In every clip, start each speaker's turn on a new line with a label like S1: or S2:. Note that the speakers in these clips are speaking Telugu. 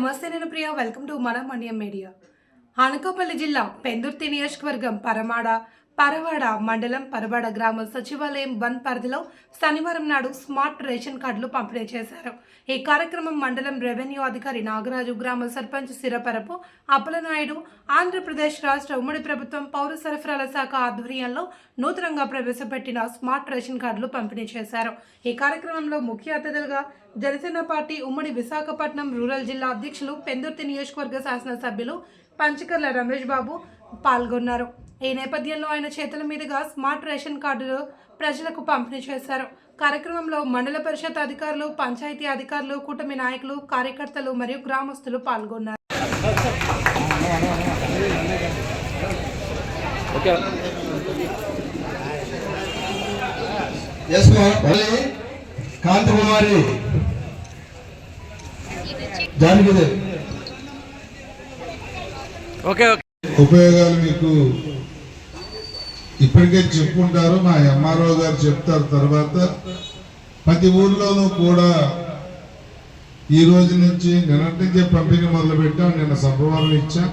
S1: నమస్తే నేను ప్రియ. వెల్కమ్ టు మన మండ్యం మీడియా అనకాపల్లి జిల్లా పెందుర్తి నియోజకవర్గం పరమాడ పరవాడ మండలం పరవాడ గ్రామ సచివాలయం వన్ పరిధిలో శనివారం నాడు స్మార్ట్ రేషన్ కార్డులు పంపిణీ చేశారు. ఈ కార్యక్రమం మండలం రెవెన్యూ అధికారి నాగరాజు గ్రామ సర్పంచ్ సిరపరపు అప్పలనాయుడు ఆంధ్రప్రదేశ్ రాష్ట్ర ఉమ్మడి ప్రభుత్వం పౌర సరఫరాల శాఖ ఆధ్వర్యంలో నూతనంగా ప్రవేశపెట్టిన స్మార్ట్ రేషన్ కార్డులు పంపిణీ చేశారు. ఈ కార్యక్రమంలో ముఖ్య అతిథులుగా జనసేన పార్టీ ఉమ్మడి విశాఖపట్నం రూరల్ జిల్లా అధ్యక్షులు పెందుర్తి నియోజకవర్గ శాసనసభ్యులు పంచకర్ల రమేష్ బాబు పాల్గొన్నారు. ఈ నేపథ్యంలో ఆయన చేతుల మీదుగా స్మార్ట్ రేషన్ కార్డులు ప్రజలకు పంపిణీ చేశారు. కార్యక్రమంలో మండల పరిషత్ అధికారులు పంచాయతీ అధికారులు కూటమి నాయకులు కార్యకర్తలు మరియు గ్రామస్తులు పాల్గొన్నారు.
S2: ఓకే.
S3: ఎస్ మళ్ళీ కాంతి కుమారి జానకిదే
S2: ఓకే ఓకే
S4: ఉపయోగాలు మీకు ఇప్పటికే చెప్పుకుంటారు మా ఎంఆర్ఓ గారు చెప్తారు తర్వాత. ప్రతి ఊర్లోనూ కూడా ఈ రోజు నుంచి నిన్నటికే పంపిణీ మొదలు పెట్టాం నిన్న సంభవారం ఇచ్చాం.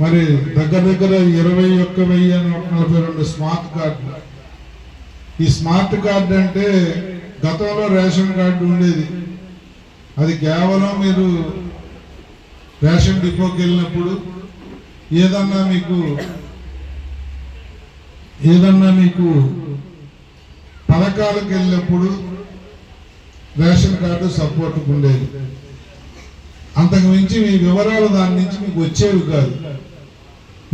S4: మరి దగ్గర దగ్గర ఇరవై ఒక్క వెయ్యి నూట నలభై రెండు స్మార్ట్ కార్డులు. ఈ స్మార్ట్ కార్డు అంటే గతంలో రేషన్ కార్డు ఉండేది. అది కేవలం మీరు రేషన్ డిపోకి వెళ్ళినప్పుడు ఏదన్నా మీకు ఏదన్నా మీకు పథకాలకు వెళ్ళినప్పుడు రేషన్ కార్డు సపోర్ట్ ఉండేది. అంతకు మించి మీ వివరాలు దాని నుంచి మీకు వచ్చేవి కాదు.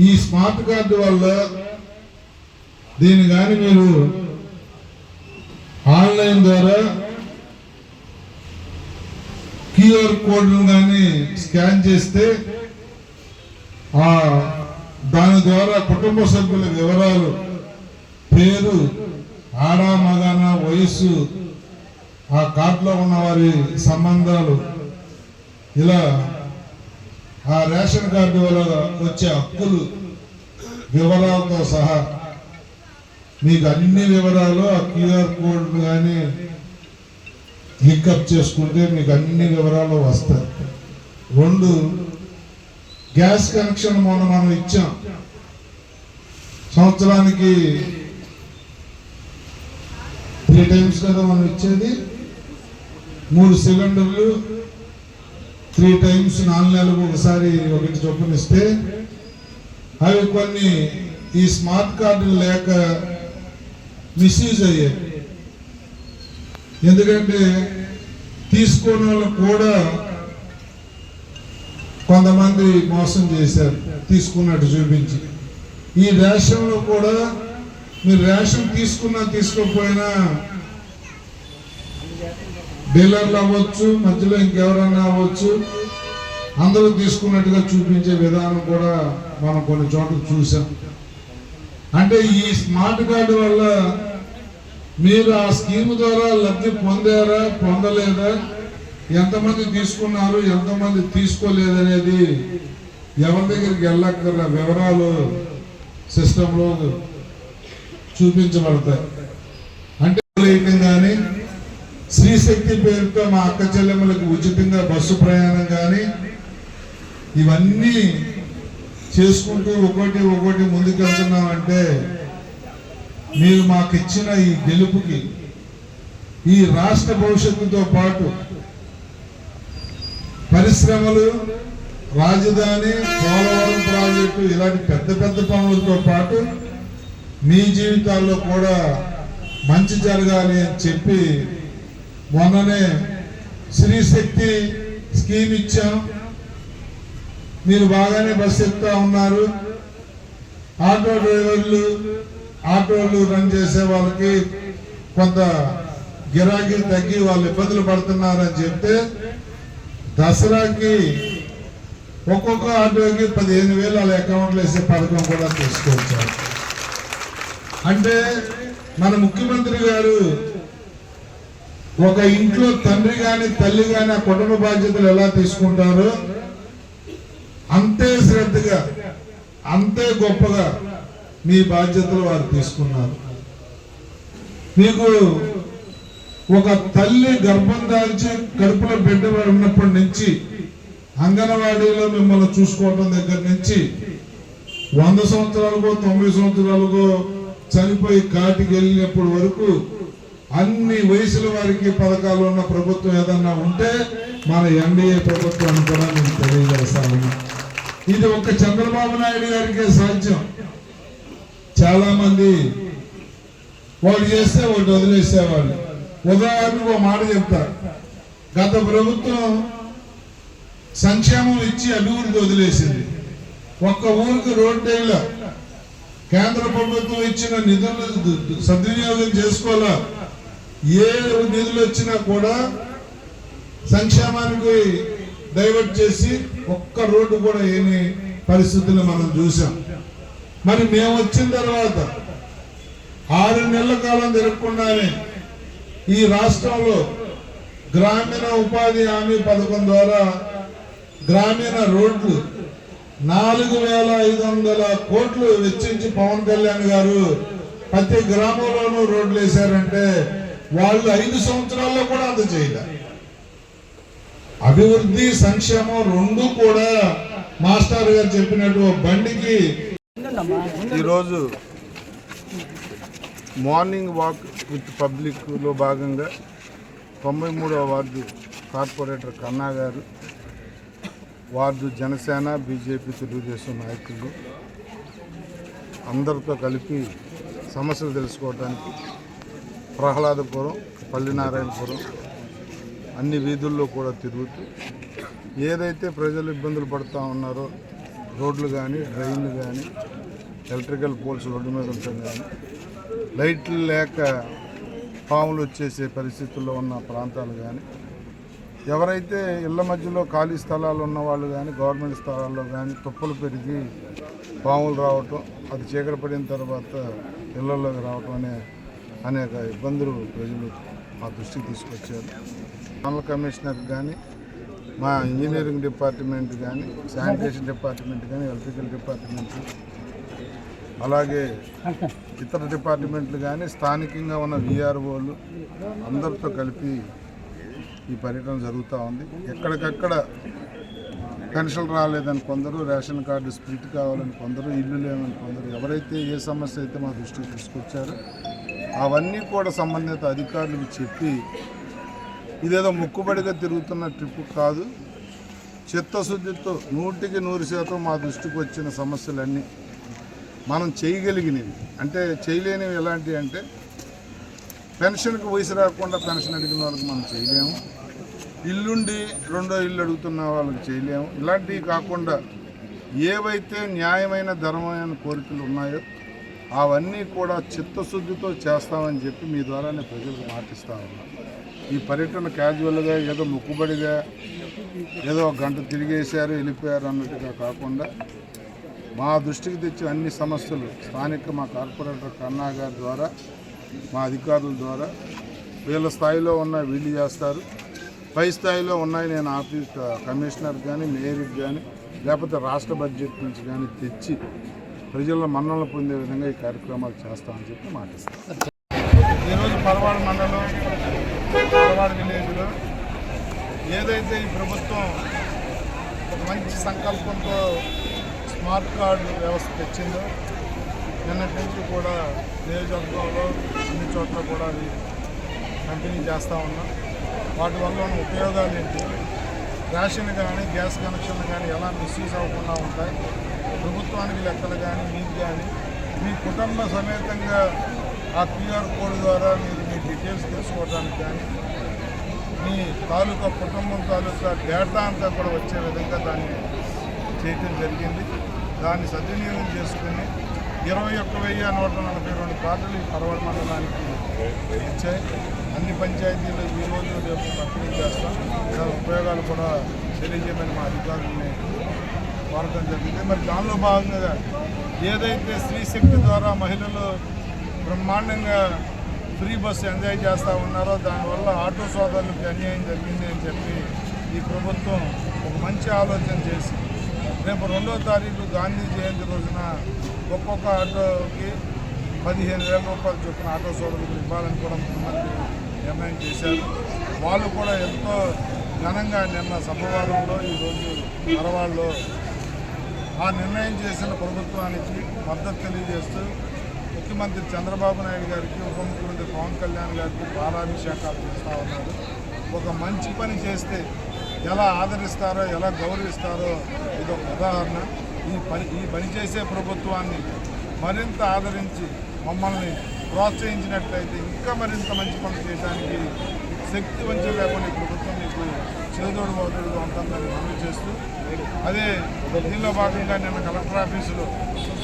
S4: ఈ స్మార్ట్ కార్డు వల్ల దీన్ని కానీ మీరు ఆన్లైన్ ద్వారా క్యూఆర్ కోడ్ను కానీ స్కాన్ చేస్తే ఆ దాని ద్వారా కుటుంబ సభ్యుల వివరాలు పేరు ఆడ మగాన వయస్సు ఆ కార్డులో ఉన్న వారి సంబంధాలు. ఇలా ఆ రేషన్ కార్డు వల్ల వచ్చే హక్కులు వివరాలతో సహా మీకు అన్ని వివరాలు ఆ క్యూఆర్ కోడ్ కానీ లింకప్ చేసుకుంటే మీకు అన్ని వివరాలు వస్తాయి. రెండు గ్యాస్ కనెక్షన్ మొన్న మనం ఇచ్చాం. సంవత్సరానికి త్రీ టైమ్స్ కదా మనం ఇచ్చేది? మూడు సిలిండర్లు త్రీ టైమ్స్ నాలుగు నెలలకు ఒకసారి ఒకటి చొప్పున ఇస్తే అవి కొన్ని ఈ స్మార్ట్ కార్డులు లేక మిస్యూజ్ అయ్యాయి ఎందుకంటే తీసుకున్న వాళ్ళు కూడా కొంతమంది మోసం చేశారు తీసుకున్నట్టు చూపించి. ఈ రేషన్లో కూడా మీరు రేషన్ తీసుకున్నా తీసుకోకపోయినా డీలర్లు అవ్వచ్చు మధ్యలో ఇంకెవరన్నా అవ్వచ్చు అందరూ తీసుకున్నట్టుగా చూపించే విధానం కూడా మనం కొన్ని చోట్ల చూసాం అంటే ఈ స్మార్ట్ కార్డు వల్ల మీరు ఆ స్కీమ్ ద్వారా లబ్ధి పొందారా పొందలేదా? ఎంతమంది తీసుకున్నారు ఎంతమంది తీసుకోలేదనేది ఎవరి దగ్గరికి వెళ్ళక్కర్ల వివరాలు సిస్టంలో చూపించబడతాయి అంటే వేయటం కానీ శక్తి పేరుతో మా అక్క చెల్లెమ్మలకు ఉచితంగా బస్సు ప్రయాణం కానీ ఇవన్నీ చేసుకుంటూ ఒకటి ఒకటి ముందుకెళ్తున్నామంటే మీరు మాకు ఇచ్చిన ఈ గెలుపుకి ఈ రాష్ట్ర భవిష్యత్తుతో పాటు పరిశ్రమలు రాజధాని పోలవరం ప్రాజెక్టు ఇలాంటి పెద్ద పెద్ద పనులతో పాటు మీ జీవితాల్లో కూడా మంచి జరగాలి అని చెప్పి మొన్ననే శ్రీశక్తి స్కీమ్ ఇచ్చాం. మీరు బాగానే బస్సు ఎక్కుతా ఉన్నారు. ఆటో డ్రైవర్లు ఆటోలు రన్ చేసే వాళ్ళకి కొంత గిరాకీ తగ్గి వాళ్ళు ఇబ్బందులు పడుతున్నారని చెప్తే దసరాకి ఒక్కొక్క ఆటోకి పదిహేను వేలు వాళ్ళ అకౌంట్లో వేసే పథకం కూడా తీసుకొచ్చారు. అంటే మన ముఖ్యమంత్రి గారు ఒక ఇంట్లో తండ్రి గాని తల్లి గాని ఆ కుటుంబ బాధ్యతలు ఎలా తీసుకుంటారో? అంతే శ్రద్ధగా అంతే గొప్పగా మీ బాధ్యతలు వారు తీసుకున్నారు. మీకు ఒక తల్లి గర్భం దాల్చి కడుపులో బిడ్డ ఉన్నప్పటి నుంచి
S5: అంగన్వాడీలో మిమ్మల్ని చూసుకోవటం దగ్గర నుంచి వంద సంవత్సరాలకో తొంభై సంవత్సరాలకో చనిపోయి కాటికి వెళ్ళినప్పటి వరకు అన్ని వయసుల వారికి పథకాలు ఉన్న ప్రభుత్వం ఏదన్నా ఉంటే మన ఎన్డీఏ ప్రభుత్వాన్ని కూడా నేను తెలియజేస్తా ఉన్నా ఇది ఒక్క చంద్రబాబు నాయుడు గారికే సాధ్యం. చాలా మంది వాడు చేస్తే వాళ్ళు వదిలేసేవాళ్ళు ఉదాహరణకు ఒక మాట చెప్తా. గత ప్రభుత్వం సంక్షేమం ఇచ్చి అభివృద్ధి వదిలేసింది. ఒక్క ఊరికి రోడ్డు వేయల. కేంద్ర ప్రభుత్వం ఇచ్చిన నిధులు సద్వినియోగం చేసుకోవాలా? ఏ నిధులు వచ్చినా కూడా సంక్షేమానికి డైవర్ట్ చేసి ఒక్క రోడ్డు కూడా ఏమి పరిస్థితులు మనం చూసాం. మరి మేము వచ్చిన తర్వాత ఆరు నెలల కాలం జరగకుండానే ఈ రాష్ట్రంలో గ్రామీణ ఉపాధి హామీ పథకం ద్వారా గ్రామీణ రోడ్లు నాలుగు వేల ఐదు వందల కోట్లు వెచ్చించి పవన్ కళ్యాణ్ గారు ప్రతి గ్రామంలోనూ రోడ్లు వేశారంటే వాళ్ళు ఐదు సంవత్సరాల్లో కూడా అందజేయలే అభివృద్ధి సంక్షేమం రెండు కూడా మాస్టర్ గారు చెప్పినట్టు ఓ బండికి
S4: ఈరోజు మార్నింగ్ వాక్ విత్ పబ్లిక్లో భాగంగా తొంభై మూడవ వార్డు కార్పొరేటర్ కన్నా గారు వార్డు జనసేన బీజేపీ తెలుగుదేశం నాయకులు అందరితో కలిపి సమస్యలు తెలుసుకోవడానికి ప్రహ్లాదపురం పల్లినారాయణపురం అన్ని వీధుల్లో కూడా తిరుగుతూ ఏదైతే ప్రజలు ఇబ్బందులు పడుతూ ఉన్నారో రోడ్లు కానీ డ్రైన్లు కానీ ఎలక్ట్రికల్ పోల్స్ రోడ్డు మీద ఉంటాం కానీ లైట్లు లేక పాములు వచ్చేసే పరిస్థితుల్లో ఉన్న ప్రాంతాలు కానీ ఎవరైతే ఇళ్ళ మధ్యలో ఖాళీ స్థలాలు ఉన్న వాళ్ళు కానీ గవర్నమెంట్ స్థలాల్లో కానీ తుప్పలు పెరిగి పాములు రావటం అది చీకటి పడిన తర్వాత ఇళ్ళలోకి రావటం అనే అనేక ఇబ్బందులు ప్రజలు మా దృష్టికి తీసుకొచ్చారు. మండల కమిషనర్ కానీ మా ఇంజనీరింగ్ డిపార్ట్మెంట్ కానీ శానిటేషన్ డిపార్ట్మెంట్ కానీ ఎలక్ట్రికల్ డిపార్ట్మెంట్ అలాగే ఇతర డిపార్ట్మెంట్లు కానీ స్థానికంగా ఉన్న విఆర్ఓలు అందరితో కలిపి ఈ పర్యటన జరుగుతూ ఉంది. ఎక్కడికక్కడ పెన్షన్ రాలేదని కొందరు రేషన్ కార్డు స్ప్లిట్ కావాలని కొందరు ఇల్లు లేవని కొందరు ఎవరైతే ఏ సమస్య అయితే మా దృష్టికి తీసుకొచ్చారో అవన్నీ కూడా సంబంధిత అధికారులకు చెప్పి ఇదేదో మొక్కుబడిగా తిరుగుతున్న ట్రిప్ కాదు. చిత్తశుద్ధితో నూటికి నూరు శాతం మా దృష్టికి వచ్చిన సమస్యలన్నీ మనం చేయగలిగినవి. అంటే చేయలేనివి ఎలాంటివి అంటే పెన్షన్కి వయసు రాకుండా పెన్షన్ అడిగిన వాళ్ళకి మనం చేయలేము. ఇల్లుండి రెండో ఇల్లు అడుగుతున్న వాళ్ళకి చేయలేము. ఇలాంటివి కాకుండా ఏవైతే న్యాయమైన ధర్మమైన కోరికలు ఉన్నాయో అవన్నీ కూడా చిత్తశుద్ధితో చేస్తామని చెప్పి మీ ద్వారానే ప్రజలకు మాటిస్తా ఉన్నాం. ఈ పర్యటన క్యాజువల్గా ఏదో ముక్కుబడిగా ఏదో ఒక గంట తిరిగేశారు వెళ్ళిపోయారు అన్నట్టుగా కాకుండా మా దృష్టికి తెచ్చిన అన్ని సమస్యలు స్థానిక మా కార్పొరేటర్ కన్నా గారి ద్వారా మా అధికారుల ద్వారా వీళ్ళ స్థాయిలో ఉన్న వీళ్ళు చేస్తారు. పై స్థాయిలో ఉన్నాయి నేను ఆఫీస్ కమిషనర్ కానీ మేయర్కి కానీ లేకపోతే రాష్ట్ర బడ్జెట్ నుంచి కానీ తెచ్చి ప్రజల మన్నలు పొందే విధంగా ఈ కార్యక్రమాలు చేస్తామని చెప్పి మాటిస్తాను ఈరోజు పరవాడు మండలం పరవాడు విలేజ్లో ఏదైతే ఈ ప్రభుత్వం ఒక మంచి సంకల్పంతో స్మార్ట్ కార్డు వ్యవస్థ తెచ్చిందో నిన్నటి నుంచి కూడా నియోజకవర్గంలో అన్ని చోట్ల కూడా అది కంటిన్యూ చేస్తూ ఉన్నాం. వాటి వల్ల ఉన్న ఉపయోగాలు ఏంటి? రేషన్ కానీ గ్యాస్ కనెక్షన్లు కానీ ఎలా మిస్యూజ్ అవ్వకుండా ఉంటాయి? ప్రభుత్వానికి లెక్కలు కానీ మీకు కానీ మీ కుటుంబ సమేతంగా ఆ క్యూఆర్ కోడ్ ద్వారా మీరు మీ డీటెయిల్స్ తెలుసుకోవడానికి కానీ మీ తాలూకా కుటుంబం తాలూకా డేటా అంతా కూడా వచ్చే విధంగా దాన్ని చేయటం జరిగింది. దాన్ని సద్వినియోగం చేసుకుని ఇరవై ఒక్క వెయ్యి నూట నలభై రెండు పాటలు ఈ పర్వడ మండలానికి ఇచ్చాయి. అన్ని పంచాయతీలు ఈ రోజు రేపు పంపిణీ చేస్తాం. దాని ఉపయోగాలు కూడా తెలియజేయమని మా అధికారులని కోరటం జరిగింది. మరి దానిలో భాగంగా ఏదైతే స్త్రీ శక్తి ద్వారా మహిళలు బ్రహ్మాండంగా ఫ్రీ బస్సు ఎంజాయ్ చేస్తూ ఉన్నారో దానివల్ల ఆటో సోదరులకు అన్యాయం జరిగింది అని చెప్పి ఈ ప్రభుత్వం ఒక మంచి ఆలోచన చేసి రేపు రెండో తారీఖు గాంధీ జయంతి రోజున ఒక్కొక్క ఆటోకి పదిహేను వేల రూపాయలు చొప్పున ఆటో సోదరులకు ఇవ్వాలని కూడా ముఖ్యమంత్రి నిర్ణయం చేశారు. వాళ్ళు కూడా ఎంతో ఘనంగా నిన్న సభవారంలో ఈరోజు పరవాళ్ళలో ఆ నిర్ణయం చేసిన ప్రభుత్వానికి మద్దతు తెలియజేస్తూ ముఖ్యమంత్రి చంద్రబాబు నాయుడు గారికి ఉప ముఖ్యమంత్రి పవన్ కళ్యాణ్ గారికి పాలాభిషేకాలు చేస్తూ ఉన్నారు. ఒక మంచి పని చేస్తే ఎలా ఆదరిస్తారో ఎలా గౌరవిస్తారో ఇది ఒక ఉదాహరణ. ఈ పని ఈ పని చేసే ప్రభుత్వాన్ని మరింత ఆదరించి మమ్మల్ని ప్రోత్సహించినట్లయితే ఇంకా మరింత మంచి పనులు చేయడానికి శక్తి వంచన లేకుండా ఈ ప్రభుత్వం మీకు చేదోడు బాదోడుగా ఉంటుందని మనవి చేస్తూ అదే దీనిలో భాగంగా నిన్న కలెక్టర్ ఆఫీసులో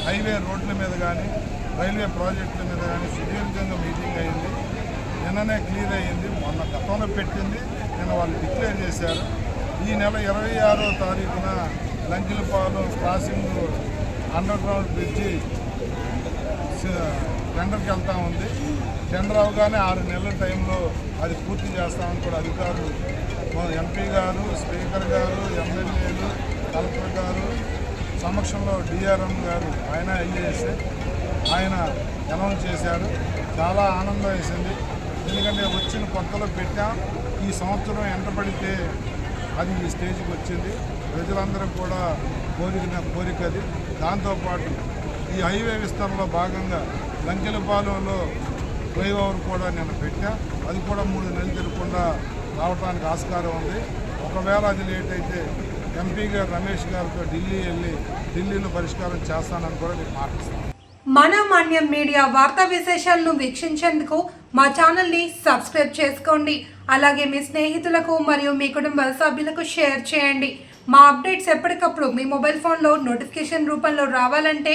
S4: హైవే రోడ్ల మీద కానీ రైల్వే ప్రాజెక్టుల మీద కానీ సుదీర్ఘంగా మీటింగ్ అయింది. నిన్ననే క్లియర్ అయ్యింది మొన్న గతంలో పెట్టింది నిన్న వాళ్ళు డిక్లేర్ చేశారు. ఈ నెల ఇరవై ఆరో తారీఖున Lankilapalem crossing underground bridge టెండర్కి వెళ్తా ఉంది. టెండర్ అవగానే ఆరు నెలల టైంలో అది పూర్తి చేస్తామని కూడా అధికారులు ఎంపీ గారు స్పీకర్ గారు ఎమ్మెల్యేలు కలెక్టర్ గారు సమక్షంలో డిఆర్ఎం గారు ఆయన ఐఏఎస్ ఆయన అనౌన్స్ చేశారు. చాలా ఆనందం వేసింది. ఎందుకంటే వచ్చిన కొత్తలో పెట్టాం. ఈ సంవత్సరం ఎంటబడితే అది ఈ స్టేజ్కి వచ్చింది. ప్రజలందరూ కూడా కోరిన కోరిక అది. దాంతోపాటు ఈ హైవే విస్తరణలో భాగంగా లంకెలపాలెంలో ఫ్లైఓవర్ కూడా నేను పెట్టా. అది కూడా మూడు నెలలు తిరగకుండా రావడానికి ఆస్కారం ఉంది. ఒకవేళ అది లేట్ అయితే ఎంపీ గారు రమేష్ గారితో ఢిల్లీ వెళ్ళి ఢిల్లీలో పరిష్కారం చేస్తానని కూడా నేను మాట్లాడుతాను
S1: మన మాన్యం మీడియా వార్తా విశేషాలను వీక్షించేందుకు మా ఛానల్ని సబ్స్క్రైబ్ చేసుకోండి. అలాగే మీ స్నేహితులకు మరియు మీ కుటుంబ సభ్యులకు షేర్ చేయండి. మా అప్డేట్స్ ఎప్పటికప్పుడు మీ మొబైల్ ఫోన్లో నోటిఫికేషన్ రూపంలో రావాలంటే